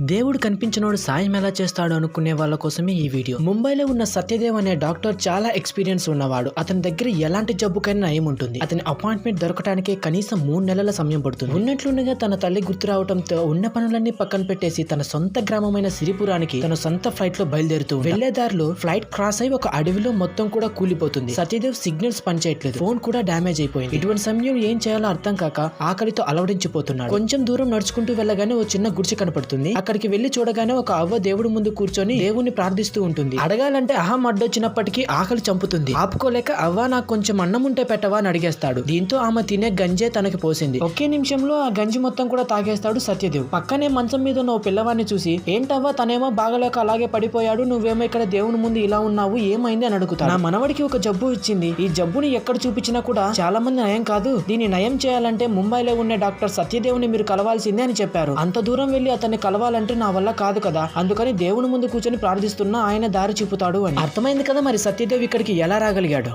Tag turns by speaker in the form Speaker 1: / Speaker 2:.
Speaker 1: దేవుడు కనిపించినోడు సాయం ఎలా చేస్తాడు అనుకునే వాళ్ళ కోసమే ఈ వీడియో. ముంబైలో ఉన్న సత్యదేవ్ అనే డాక్టర్ చాలా ఎక్స్పీరియన్స్ ఉన్నవాడు. అతని దగ్గర ఎలాంటి జబ్బుకైనా నయం ఉంటుంది. అతని అపాయింట్మెంట్ దొరకడానికి కనీసం మూడు నెలల సమయం పడుతుంది. ఉన్నట్లుండగా తన తల్లి గుర్తు రావడంతో ఉన్న పనులన్నీ పక్కన పెట్టేసి తన సొంత గ్రామమైన సిరిపురానికి తన సొంత ఫ్లైట్లో బయలుదేరుతూ వెళ్ళే దారిలో ఫ్లైట్ క్రాస్ అయి ఒక అడవిలో మొత్తం కూడా కూలిపోతుంది. సత్యదేవ్ సిగ్నల్స్ పనిచేయట్లేదు. ఫోన్ కూడా డ్యామేజ్ అయిపోయింది. ఇటువంటి సమయం ఏం చేయాలో అర్థం కాక ఆకలితో అలవడించిపోతున్నాడు. కొంచెం దూరం నడుచుకుంటూ వెళ్ళగానే ఓ చిన్న గుడిచి కనపడుతుంది. అక్కడికి వెళ్ళి చూడగానే ఒక అవ్వ దేవుడి ముందు కూర్చొని దేవుణ్ణి ప్రార్థిస్తూ ఉంటుంది. అడగాలంటే అహం అడ్డొచ్చినప్పటికీ ఆకలి చంపుతుంది. ఆపుకోలేక అవ్వ నాకు కొంచెం అన్నం ఉంటే పెట్టవా? అని అడిగేస్తాడు. దీంతో ఆమె తినే గంజే తనకి పోసింది. ఒకే నిమిషంలో ఆ గంజి మొత్తం కూడా తాగేస్తాడు సత్యదేవ్. పక్కనే మంచం మీద ఉన్న ఓ పిల్లవాడిని చూసి ఏంటవ్వా తనేమో బాగలేక అలాగే పడిపోయాడు. నువ్వేమో ఇక్కడ దేవుని ముందు ఇలా ఉన్నావు. ఏమైంది? అని అడుగుతాడు. నా మనవడికి ఒక జబ్బు ఇచ్చింది. ఈ జబ్బుని ఎక్కడ చూపించినా కూడా చాలా మంది నయం కాదు. దీన్ని నయం చేయాలంటే ముంబైలో ఉన్న డాక్టర్ సత్యదేవుని మీరు కలవాల్సిందే అని చెప్పారు. అంత దూరం వెళ్ళి అతన్ని కలవాలంటే నా వల్ల కాదు కదా. అందుకని దేవుని ముందు కూర్చొని ప్రార్థిస్తున్నా ఆయన దారి చూపుతాడు అని. అర్థమైంది కదా మరి సత్యదేవ్ ఇక్కడికి ఎలా రాగలిగాడు?